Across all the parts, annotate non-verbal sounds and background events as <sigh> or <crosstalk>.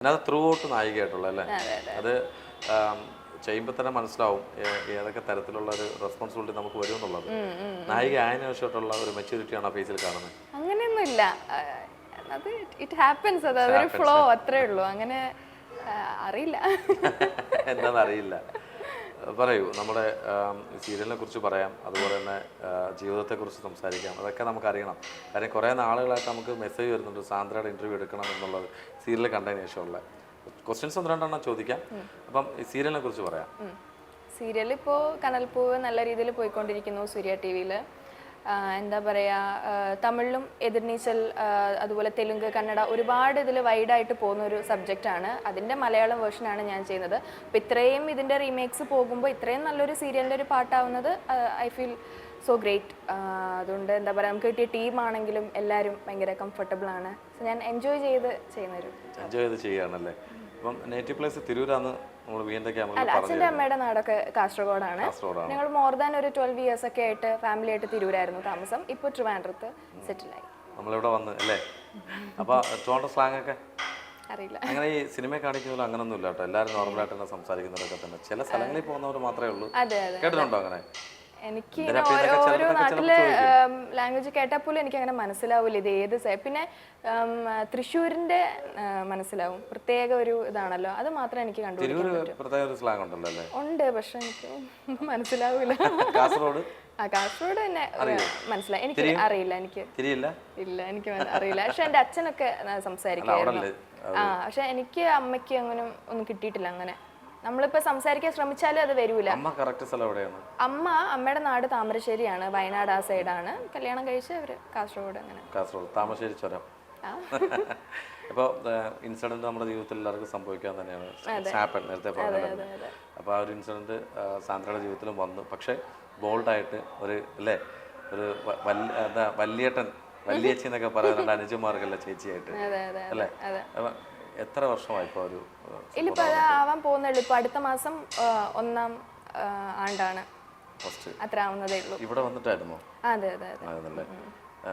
അതിനകത്ത് through out നായികയായിട്ടുള്ള അല്ലേ? അതെ ചെയ്യുമ്പോൾ തന്നെ മനസ്സിലാവും ഏതൊക്കെ തരത്തിലുള്ള ഒരു റെസ്പോൺസിബിലിറ്റി നമുക്ക് വരും എന്നുള്ളത്. നായിക ആയതിനു ശേഷമായിട്ടുള്ള ഒരു മെച്യൂരിറ്റിയാണ് ആ ഫേസിൽ കാണുന്നത്? അങ്ങനെയൊന്നുമില്ല. അത് ഇറ്റ് ഹാപ്പൻസ് അത് അതൊരു ഫ്ലോ അത്രേ ഉള്ളൂ. അങ്ങനെ അറിയില്ല. <laughs> എന്താണെന്ന് അറിയില്ല. പറയൂ നമ്മുടെ സീരിയലിനെ കുറിച്ച് പറയാം അതുപോലെ തന്നെ ജീവിതത്തെ കുറിച്ച് സംസാരിക്കാം. അതൊക്കെ നമുക്ക് അറിയണം കാര്യം കുറേ നാളുകളായിട്ട് നമുക്ക് മെസ്സേജ് വരുന്നുണ്ട് സാന്ദ്രയുടെ ഇന്റർവ്യൂ എടുക്കണം എന്നുള്ളത് സീരിയൽ കണ്ടതിന് ശേഷമുള്ള. ക്വസ്റ്റ്യൻസ് ഒന്ന് രണ്ടെണ്ണം ചോദിക്കാം. അപ്പം സീരിയലിനെ കുറിച്ച് പറയാം. സീരിയൽ ഇപ്പോൾ കനൽപ്പൂവ് നല്ല രീതിയിൽ പോയിക്കൊണ്ടിരിക്കുന്നു സൂര്യ ടി വിയിൽ എന്താ പറയുക തമിഴിലും എതിർനീച്ചൽ അതുപോലെ തെലുങ്ക് കന്നഡ ഒരുപാട് ഇതിൽ വൈഡായിട്ട് പോകുന്ന ഒരു സബ്ജക്റ്റാണ്. അതിന്റെ മലയാളം വേർഷനാണ് ഞാൻ ചെയ്യുന്നത്. അപ്പോൾ ഇത്രയും ഇതിന്റെ റീമേക്സ് പോകുമ്പോൾ ഇത്രയും നല്ലൊരു സീരിയലിന്റെ ഒരു പാട്ടാവുന്നത് ഐ ഫീൽ സോ ഗ്രേറ്റ്. അതുകൊണ്ട് എന്താ പറയുക നമുക്ക് കിട്ടിയ ടീമാണെങ്കിലും എല്ലാവരും ഭയങ്കര കംഫർട്ടബിൾ ആണ്. ഞാൻ എൻജോയ് ചെയ്ത് ചെയ്യുന്നൊരു എൻജോയ് ചെയ്ത് ചെയ്യുകയാണല്ലേ? അപ്പം നേറ്റീവ് പ്ലേസ് ക്യാമറ അല്ല അച്ഛന്റെ അമ്മയുടെ നാടൊക്കെ കാസർഗോഡാണ്. ഞങ്ങൾ മോർ ദാൻ ഒരു ട്വൽവ് ഇയേഴ്സ് ഒക്കെ ആയിട്ട് ഫാമിലി ആയിട്ട് തിരൂരായിരുന്നു താമസം. ഇപ്പോൾ ട്രിവാൻഡ്രത്ത് സെറ്റിലായി നമ്മളിവിടെ വന്ന് അല്ലേ? അപ്പോൾ ട്രോണ്ടോ സ്ലാങ് ഒക്കെ അറിയില്ല. അങ്ങനെ ഈ സിനിമ കാണിക്കുന്നതിൽ അങ്ങനൊന്നും ഇല്ല കേട്ടോ. എല്ലാവരും നോർമലായിട്ട് തന്നെ സംസാരിക്കുന്നവരൊക്കെ തന്നെ. ചില സ്ഥലങ്ങളിൽ പോകുന്നവർ മാത്രമേ ഉള്ളൂ. കേട്ടിട്ടുണ്ടോ അങ്ങനെ? എനിക്ക് ഓരോ നാട്ടിലെ ലാംഗ്വേജ് കേട്ടാൽ പോലും എനിക്ക് അങ്ങനെ മനസ്സിലാവില്ല ഇത് ഏത് പിന്നെ തൃശ്ശൂരിന്റെ മനസ്സിലാവും. പ്രത്യേക ഒരു ഇതാണല്ലോ. അത് മാത്രമേ എനിക്ക് കണ്ടുപിടിക്കാൻ ഉണ്ട് പക്ഷെ എനിക്ക് <laughs> മനസ്സിലാവില്ല. കാസർഗോഡ്? ആ കാസർഗോഡ് തന്നെ മനസ്സിലായി. എനിക്ക് അറിയില്ല എനിക്ക് ഇല്ല എനിക്ക് അറിയില്ല. പക്ഷെ എന്റെ അച്ഛനൊക്കെ സംസാരിക്കാറുണ്ട് ആ പക്ഷെ എനിക്ക് അമ്മയ്ക്ക് അങ്ങനെ ഒന്നും കിട്ടിയിട്ടില്ല അങ്ങനെ. നമ്മളിപ്പോ സംസാരിക്കാൻ ശ്രമിച്ചാലും അത് വരൂല. അമ്മ കറക്റ്റ് സ്ഥലം എവിടെയാണ്? അമ്മ അമ്മയുടെ നാട് താമരശ്ശേരിയാണ്. വയനാട് ആ സൈഡ് ആണ് കല്യാണം കഴിച്ച് അവർ കാസർഗോഡ് അങ്ങനെ. കാസർഗോഡ്. താമരശ്ശേരി ചുരം. ആ. <laughs> ഇൻസിഡന്റ് നമ്മുടെ ജീവിതത്തിൽ എല്ലാവർക്കും സംഭവിക്കാൻ തന്നെയാണ്. സ്നാപ്പൻ നേരത്തെ പറഞ്ഞത് അപ്പോൾ ആ ഒരു ഇൻസിഡന്റ് സാന്ദ്രയുടെ ജീവിതത്തിലും വന്നു. പക്ഷേ ബോൾഡായിട്ട് ഒരു അല്ലേ? ഒരു എന്താ വല്യേട്ടൻ വല്യച്ചി എന്നൊക്കെ പറയാറുണ്ട് അനുജന്മാർക്കല്ല ചേച്ചിയായിട്ട്. അല്ലേ? എത്ര വർഷമായിപ്പോ ഒരു ഇല്ലിപ്പോ അത് ആവാൻ പോകുന്നുള്ളൂ. ഇപ്പൊ അടുത്ത മാസം ഒന്നാം ആണ്ടാണ്. അത്ര ആവുന്നതേ ഉള്ളൂ. ഇവിടെ വന്നിട്ടായിരുന്നു? അതെ അതെ അതെ. ആയിരുന്നല്ലേ? ആ,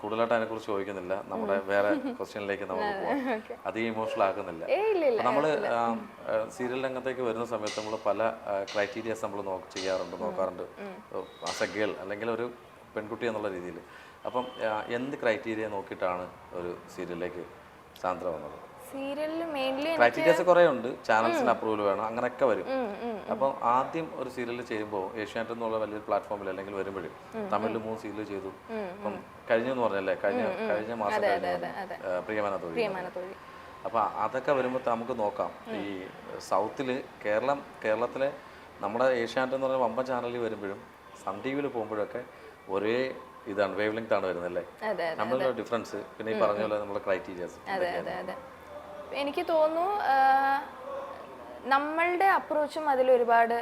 കൂടുതലായിട്ട് ചോദിക്കുന്നില്ല. നമ്മുടെ വേറെ ക്വസ്റ്റ്യനിലേക്ക് നമുക്ക് പോകാം അധികം ഇമോഷണൽ ആക്കുന്നില്ല. നമ്മൾ സീരിയൽ രംഗത്തേക്ക് വരുന്ന സമയത്ത് നമ്മൾ പല ക്രൈറ്റീരിയസ് നമ്മൾ നോക്ക് ചെയ്യാറുണ്ട് നോക്കാറുണ്ട്. ആസ് എ ഗേൾ അല്ലെങ്കിൽ ഒരു പെൺകുട്ടി എന്നുള്ള രീതിയിൽ അപ്പം എന്ത് ക്രൈറ്റീരിയ നോക്കിയിട്ടാണ് ഒരു സീരിയലിലേക്ക് സാന്ദ്ര വന്നത്? സീരിയലിൽ മെയിൻലി ക്രൈറ്റീരിയസ് കുറേ ഉണ്ട് ചാനൽസിന് അപ്രൂവൽ വേണം. അങ്ങനെയൊക്കെ വരും. അപ്പം ആദ്യം ഒരു സീരിയൽ ചെയ്യുമ്പോൾ ഏഷ്യാനെറ്റ് എന്നുള്ള വലിയൊരു പ്ലാറ്റ്ഫോമിൽ അല്ലെങ്കിൽ വരുമ്പോഴും തമിഴിൽ മൂന്ന് സീരിയൽ ചെയ്തു. അപ്പം കഴിഞ്ഞെന്ന് പറഞ്ഞല്ലേ? കഴിഞ്ഞ കഴിഞ്ഞ മാസം കഴിഞ്ഞ പ്രിയമാന തൊഴിൽ. അപ്പൊ അതൊക്കെ വരുമ്പോൾ നമുക്ക് നോക്കാം. ഈ സൗത്തിൽ കേരളം കേരളത്തിലെ നമ്മുടെ ഏഷ്യാനെറ്റ് എന്ന് പറഞ്ഞ വമ്പൻ ചാനലിൽ വരുമ്പോഴും സൺ ടി വിയിൽ പോകുമ്പോഴൊക്കെ ഒരേ ഇതാണ് വേവ് ലെങ്ത് ആണ് വരുന്നല്ലേ നമ്മളുടെ ഡിഫറൻസ്. പിന്നെ ഈ പറഞ്ഞ പോലെ നമ്മുടെ ക്രൈറ്റീരിയസ് എനിക്ക് തോന്നുന്നു നമ്മളുടെ അപ്രോച്ചും അതിൽ ഒരുപാട്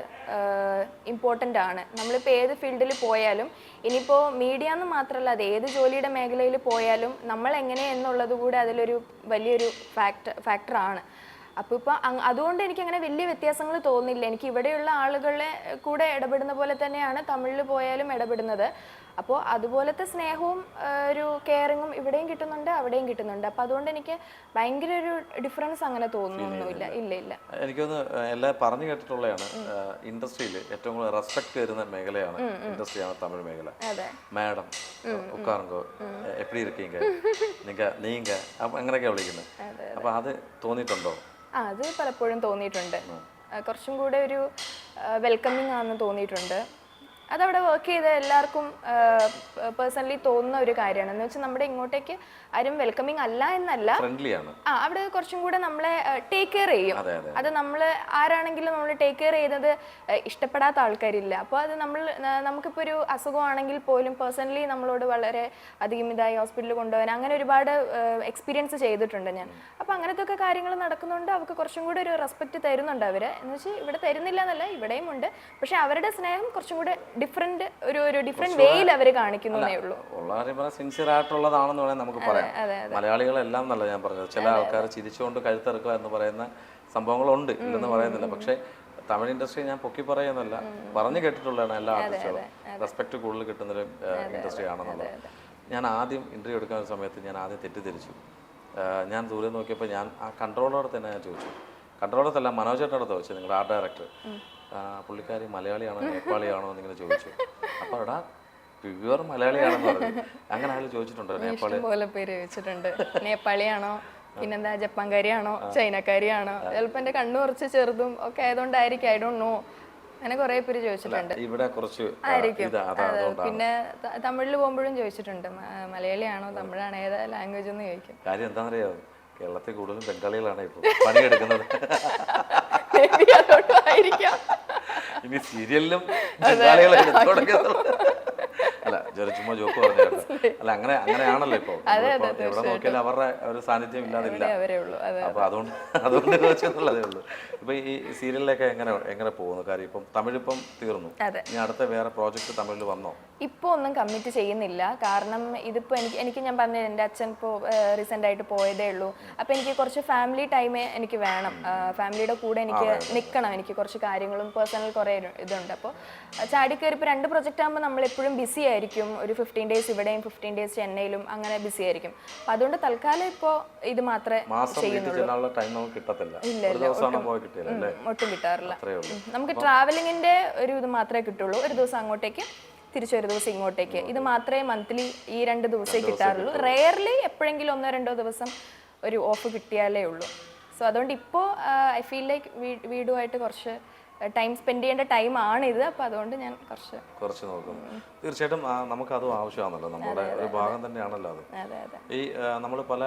ഇമ്പോർട്ടന്റ് ആണ്. നമ്മളിപ്പോൾ ഏത് ഫീൽഡിൽ പോയാലും ഇനിയിപ്പോൾ മീഡിയ എന്ന് മാത്രമല്ല അത് ഏത് ജോലിയുടെ മേഖലയിൽ പോയാലും നമ്മൾ എങ്ങനെ എന്നുള്ളത് കൂടെ അതിലൊരു വലിയൊരു ഫാക്ടർ ഫാക്ടറാണ് അപ്പോൾ ഇപ്പോൾ അതുകൊണ്ട് എനിക്ക് അങ്ങനെ വലിയ വ്യത്യാസങ്ങൾ തോന്നില്ല എനിക്ക് ഇവിടെയുള്ള ആളുകളെ കൂടെ ഇടപെടുന്ന പോലെ തന്നെയാണ് തമിഴിൽ പോയാലും ഇടപെടുന്നത്. അപ്പോൾ അതുപോലത്തെ സ്നേഹവും ഒരു കെയറിങ്ങും ഇവിടെയും കിട്ടുന്നുണ്ട് അവിടെയും കിട്ടുന്നുണ്ട്. അപ്പോൾ അതുകൊണ്ട് എനിക്ക് ഭയങ്കര ഒരു ഡിഫറൻസ് അങ്ങനെ തോന്നുന്നൊന്നുമില്ല ഇല്ല ഇല്ല എനിക്കൊന്ന് എല്ലാ പറഞ്ഞു കേട്ടിട്ടുള്ളതാണ്. ഇൻഡസ്ട്രിയിൽ ഏറ്റവും കൂടുതൽ റെസ്പെക്ട് വരുന്ന മേഖലയാണ് ഇൻഡസ്ട്രിയാണ് തമിഴ് മേഖല. മാഡം ഉക്കാറുങ്കോ എപ്പടി ഇരിക്കീങ്ക? നിങ്ക നീങ്ക? അങ്ങനെയൊക്കെ വിളിക്കുന്നത്. അപ്പോൾ അത്. തോന്നിയിട്ടുണ്ടോ? അത് പലപ്പോഴും തോന്നിയിട്ടുണ്ട്. കുറച്ചും കൂടെ ഒരു വെൽക്കമിങ് ആണെന്ന് തോന്നിയിട്ടുണ്ട്. അതവിടെ വർക്ക് ചെയ്ത എല്ലാവർക്കും പേഴ്സണലി തോന്നുന്ന ഒരു കാര്യമാണ്. എന്ന് വെച്ചാൽ നമ്മുടെ ഇങ്ങോട്ടേക്ക് ആരും വെൽക്കമിങ് അല്ല എന്നല്ല. ആ അവിടെ കുറച്ചും കൂടെ നമ്മളെ ടേക്ക് കെയർ ചെയ്യും. അതെ നമ്മൾ ആരാണെങ്കിലും നമ്മൾ ടേക്ക് കെയർ ചെയ്യുന്നത് ഇഷ്ടപ്പെടാത്ത ആൾക്കാരില്ല. അപ്പോൾ അത് നമ്മൾ നമുക്കിപ്പോൾ ഒരു അസുഖമാണെങ്കിൽ പോലും പേഴ്സണലി നമ്മളോട് വളരെ അധികം ഇതായി ഹോസ്പിറ്റലിൽ കൊണ്ടുപോകാൻ അങ്ങനെ ഒരുപാട് എക്സ്പീരിയൻസ് ചെയ്തിട്ടുണ്ട് ഞാൻ. അപ്പോൾ അങ്ങനത്തെ ഒക്കെ കാര്യങ്ങൾ നടക്കുന്നുണ്ട്. അവർക്ക് കുറച്ചും കൂടെ ഒരു റെസ്പെക്റ്റ് തരുന്നുണ്ട് അവർ എന്ന് വെച്ചാൽ ഇവിടെ തരുന്നില്ല എന്നല്ല ഇവിടെയും ഉണ്ട്. പക്ഷേ അവരുടെ സ്നേഹം കുറച്ചും കൂടെ ഡിഫറെന്റ് ഒരു ഒരു ഡിഫറെന്റ് വേയിൽ അവർ കാണിക്കുന്നേ ഉള്ളൂ ഉള്ള സിൻസിയർ ആയിട്ടുള്ളതാണെന്ന് വേണേൽ നമുക്ക് പറയാം. മലയാളികളെല്ലാം നല്ല ഞാൻ പറഞ്ഞത്. ചില ആൾക്കാർ ചിരിച്ചുകൊണ്ട് കഴുത്തിറക്കുക എന്ന് പറയുന്ന സംഭവങ്ങളുണ്ട് ഇല്ലെന്ന് പറയുന്നില്ല. പക്ഷെ തമിഴ് ഇൻഡസ്ട്രി ഞാൻ പൊക്കി പറയുന്നല്ല പറഞ്ഞു കേട്ടിട്ടുള്ളതാണ് എല്ലാ ആർട്ടിസ്റ്റുകളും. റെസ്പെക്ട് കൂടുതൽ കിട്ടുന്നൊരു ഇൻഡസ്ട്രി ആണെന്നുള്ളത്. ഞാൻ ആദ്യം ഇന്റർവ്യൂ എടുക്കുന്ന സമയത്ത് ഞാൻ ആദ്യം തെറ്റിദ്ധരിച്ചു. ഞാൻ ദൂരെ നോക്കിയപ്പോൾ ഞാൻ ആ കൺട്രോളോടെ തന്നെ ഞാൻ ചോദിച്ചു. കൺട്രോളത്തല്ല മനോജേട്ടടുത്ത് ചോദിച്ചു. നിങ്ങളുടെ ആർട്ട് ഡയറക്ടർ പുള്ളിക്കാരി മലയാളിയാണോ നേപ്പാളിയാണോ എന്നിങ്ങനെ ചോദിച്ചു. അപ്പോൾ എടാ പ്യുവർ മലയാളിയാണെന്ന് പറഞ്ഞു. അങ്ങനെ ആരും ചോദിച്ചിട്ടുണ്ടോ നേപ്പാളി പോലെ പേര് ചോദിച്ചിട്ടുണ്ട്. നേപ്പാളിയാണോ പിന്നെന്താ ജപ്പാൻകാരിയാണോ ചൈനക്കാരിയാണോ? ചിലപ്പോൾ എന്റെ കണ്ണു കുറച്ച് ചെറുതും ഒക്കെ ആയതുകൊണ്ടായിരിക്കും ഐ ഡോണ്ട് നോ അങ്ങനെ കുറേ പേര് ചോദിച്ചിട്ടുണ്ട്. ഇവിടെ കുറച്ച് ആയിരിക്കും. പിന്നെ തമിഴിൽ പോകുമ്പോഴും ചോദിച്ചിട്ടുണ്ട് മലയാളിയാണോ തമിഴാണോ ഏതാ ലാംഗ്വേജ് എന്ന് ചോദിക്കും. കാര്യം എന്താണെന്നറിയാമോ കേരളത്തിൽ കൂടുതലും ബംഗാളികളാണ് ഇപ്പോൾ പണിയെടുക്കുന്നത്. ഇനി സീരിയലിലും ചുമ്മാ ജോക്ക് പറഞ്ഞു <laughs> അല്ല അങ്ങനെ അങ്ങനെയാണല്ലോ നമ്മളിപ്പോ എവിടെ നോക്കിയാലും അവരുടെ ഒരു സാന്നിധ്യം ഇല്ലാതില്ല. അപ്പൊ അതുകൊണ്ട് <laughs> അതുകൊണ്ട് ചോദിച്ചെന്നുള്ളതേ ഉള്ളൂ. ഇപ്പൊ ഈ സീരിയലിലൊക്കെ എങ്ങനെ എങ്ങനെ പോകുന്നു? കാര്യം ഇപ്പം തമിഴ് ഇപ്പം തീർന്നു ഇനി അടുത്ത വേറെ പ്രോജക്റ്റ് തമിഴിൽ വന്നോ? ഇപ്പോൾ ഒന്നും കമ്മിറ്റ് ചെയ്യുന്നില്ല. കാരണം ഇതിപ്പോൾ എനിക്ക് എനിക്ക് ഞാൻ പറഞ്ഞ എന്റെ അച്ഛൻ ഇപ്പോൾ റീസെന്റ് ആയിട്ട് പോയതേ ഉള്ളൂ. അപ്പോൾ എനിക്ക് കുറച്ച് ഫാമിലി ടൈം എനിക്ക് വേണം. ഫാമിലിയുടെ കൂടെ എനിക്ക് നിൽക്കണം. എനിക്ക് കുറച്ച് കാര്യങ്ങളും പേഴ്സണൽ കുറേ ഇതുണ്ട്. അപ്പോൾ ചാടിക്കയറി ഇപ്പോൾ രണ്ട് പ്രൊജക്റ്റ് ആകുമ്പോൾ നമ്മൾ എപ്പോഴും ബിസി ആയിരിക്കും. ഒരു ഫിഫ്റ്റീൻ ഡേയ്സ് ഇവിടെയും ഫിഫ്റ്റീൻ ഡേയ്സ് ചെന്നൈയിലും അങ്ങനെ ബിസി ആയിരിക്കും. അപ്പൊ അതുകൊണ്ട് തൽക്കാലം ഇപ്പോ ഇത് മാത്രമേ മാസം വീട്ടിൽ ചെല്ലാനുള്ള ടൈം നമുക്ക് കിട്ടത്തില്ല. ഒരു ദിവസമാണ് പോയി കിട്ടിയത് അല്ലേ? ഒട്ടും കിട്ടാറില്ല. നമുക്ക് ട്രാവലിംഗിന്റെ ഒരു ഇത് മാത്രമേ കിട്ടുള്ളൂ. ഒരു ദിവസം അങ്ങോട്ടേക്ക് തിരിച്ചൊരു ദിവസം ഇങ്ങോട്ടേക്ക്. ഇത് മാത്രമേ മന്ത്ലി ഈ രണ്ട് ദിവസമേ കിട്ടാറുള്ളൂ. റെയർലി എപ്പോഴെങ്കിലും ഒന്നോ രണ്ടോ ദിവസം ഒരു ഓഫ് കിട്ടിയാലേ ഉള്ളൂ. സോ അതുകൊണ്ട് ഇപ്പോൾ ഐ ഫീൽ ലൈക്ക് വീടുമായിട്ട് കുറച്ച് ടൈം സ്പെൻഡ് ചെയ്യേണ്ട ടൈം ആണ് ഇത് അപ്പോൾ അതുകൊണ്ട് ഞാൻ കുറച്ച് കുറച്ച് നോക്കും തീർച്ചയായിട്ടും നമുക്ക് അതും ആവശ്യമാണല്ലോ. നമ്മുടെ ഒരു ഭാഗം തന്നെയാണല്ലോ അത്. ഈ നമ്മൾ പല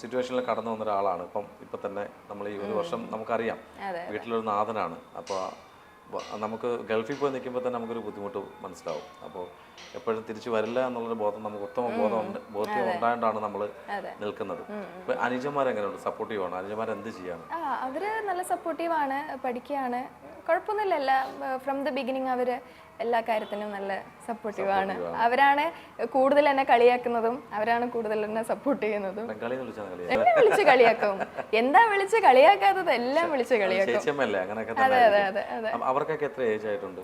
സിറ്റുവേഷനിൽ കടന്നു വന്ന ഒരാളാണ്. ഇപ്പം ഇപ്പം തന്നെ നമ്മൾ ഈ ഒരു വർഷം നമുക്കറിയാം. വീട്ടിലൊരു നാഥനാണ്. അപ്പോൾ നമുക്ക് ഗൾഫിൽ പോയി നിൽക്കുമ്പോൾ തന്നെ നമുക്കൊരു ബുദ്ധിമുട്ട് മനസ്സിലാവും. അപ്പോൾ എപ്പോഴും തിരിച്ചു വരില്ല എന്നുള്ളൊരു ബോധം നമുക്ക് ഉത്തമ ബോധം ബോധ്യം ഉണ്ടായതുകൊണ്ടാണ് നമ്മൾ നിൽക്കുന്നത്. ഇപ്പം അനുജന്മാർ എങ്ങനെയുണ്ട് ആണ്? അനുജന്മാർ എന്ത് ചെയ്യാണ് അവർ നല്ല സപ്പോർട്ടീവ് ആണ് പഠിക്കുകയാണ് കുഴപ്പമൊന്നുമില്ല എല്ലാ ഫ്രം ദ ബിഗിനിങ് അവർ എല്ലാ കാര്യത്തിനും നല്ല സപ്പോർട്ടീവ് ആണ്. അവരാണ് കൂടുതൽ എന്നെ കളിയാക്കുന്നതും അവരാണ് കൂടുതൽ എന്നെ സപ്പോർട്ട് ചെയ്യുന്നതും. എന്ന് വിളിച്ച് കളിയാക്കും. എന്താ വിളിച്ച് കളിയാക്കാത്തത്? എല്ലാം വിളിച്ച് കളിയാക്കും. അതെ അതെ അതെ അതെ. അവർക്കൊക്കെ എത്ര ഏജ് ആയിട്ടുണ്ട്?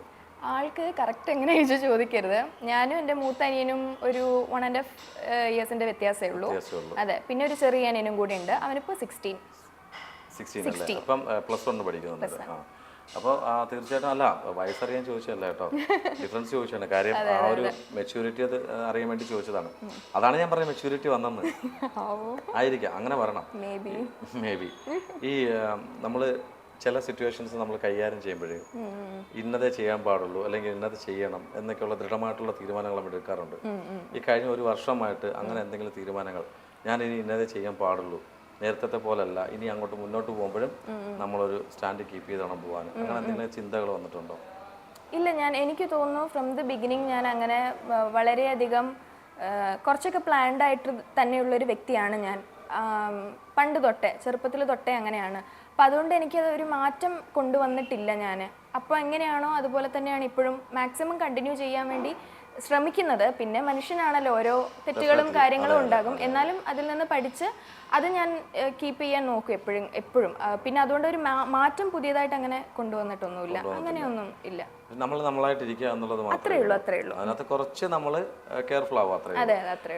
ആൾക്ക് കറക്റ്റ് എങ്ങനെ ചോദിച്ചു ചോദിക്കരുത്. ഞാനും എന്റെ മൂത്ത അനിയനും ഒരു വൺ ആൻഡ് ഹാഫ് ഇയേഴ്സിന്റെ വ്യത്യാസമേ ഉള്ളൂ. അതെ പിന്നെ ഒരു ചെറിയ അനിയനും കൂടി ഉണ്ട്. അവനിപ്പോൾ സിക്സ്റ്റീൻ സിക്സ്റ്റീൻ അപ്പം പ്ലസ് വൺ പഠിക്കുന്നുണ്ട്. അപ്പോൾ തീർച്ചയായിട്ടും അല്ല വയസ്സറിയാൻ ചോദിച്ചതല്ല കേട്ടോ. <laughs> ഡിഫറൻസ് ചോദിച്ചാണ് കാര്യം ആ ഒരു മെച്യൂരിറ്റി അത് അറിയാൻ വേണ്ടി ചോദിച്ചതാണ്. അതാണ് ഞാൻ പറഞ്ഞ മെച്യൂരിറ്റി വന്നെന്ന്. <laughs> ആയിരിക്കാം അങ്ങനെ പറയണം മേ ബി ഈ നമ്മൾ ചില സിറ്റുവേഷൻസ് നമ്മൾ കൈകാര്യം ചെയ്യുമ്പോഴേ ഇന്നതേ ചെയ്യാൻ പാടുള്ളൂ അല്ലെങ്കിൽ ഇന്നത് ചെയ്യണം എന്നൊക്കെയുള്ള ദൃഢമായിട്ടുള്ള തീരുമാനങ്ങൾ നമ്മൾ എടുക്കാറുണ്ട്. ഈ കഴിഞ്ഞ ഒരു വർഷമായിട്ട് അങ്ങനെ എന്തെങ്കിലും തീരുമാനങ്ങൾ ഞാൻ ഇനി ഇന്നതേ ചെയ്യാൻ പാടുള്ളൂ നേരത്തെ പോലല്ല. ഇനി അങ്ങോട്ട് മുന്നോട്ട് പോകുമ്പോഴും നമ്മളൊരു സ്റ്റാൻഡ് കീപ്പ് ചെയ്ത് വേണം പോകാൻ അങ്ങനെ എന്തെങ്കിലും ചിന്തകൾ വന്നിട്ടുണ്ടോ? ഇല്ല ഞാൻ എനിക്ക് തോന്നുന്നു ഫ്രം ദി ബിഗിനിങ് ഞാൻ അങ്ങനെ വളരെയധികം കുറച്ചൊക്കെ പ്ലാൻഡ് ആയിട്ട് തന്നെയുള്ളൊരു വ്യക്തിയാണ് ഞാൻ. പണ്ട് തൊട്ടേ ചെറുപ്പത്തിൽ തൊട്ടേ അങ്ങനെയാണ്. അപ്പം അതുകൊണ്ട് എനിക്കത് ഒരു മാറ്റം കൊണ്ടുവന്നിട്ടില്ല ഞാൻ അപ്പോൾ എങ്ങനെയാണോ അതുപോലെ തന്നെയാണ് ഇപ്പോഴും. മാക്സിമം കണ്ടിന്യൂ ചെയ്യാൻ വേണ്ടി ശ്രമിക്കുന്നത്. പിന്നെ മനുഷ്യനാണല്ലോ ഓരോ തെറ്റുകളും കാര്യങ്ങളും ഉണ്ടാകും. എന്നാലും അതിൽ നിന്ന് പഠിച്ച് അത് ഞാൻ കീപ്പ് ചെയ്യാൻ നോക്കും എപ്പോഴും എപ്പോഴും. പിന്നെ അതുകൊണ്ട് ഒരു മാറ്റം പുതിയതായിട്ട് അങ്ങനെ കൊണ്ടുവന്നിട്ടൊന്നുമില്ല. അങ്ങനെയൊന്നും ഇല്ല. നമ്മൾ നമ്മളായിട്ട് നമ്മളായിട്ടിരിക്കുക എന്നുള്ളത് അത്രേ ഉള്ളൂ അത്രേ ഉള്ളൂ. അതിനകത്ത് കുറച്ച് നമ്മൾ കെയർഫുൾ ആവും അത്രേ അതെ അതെ അത്രേ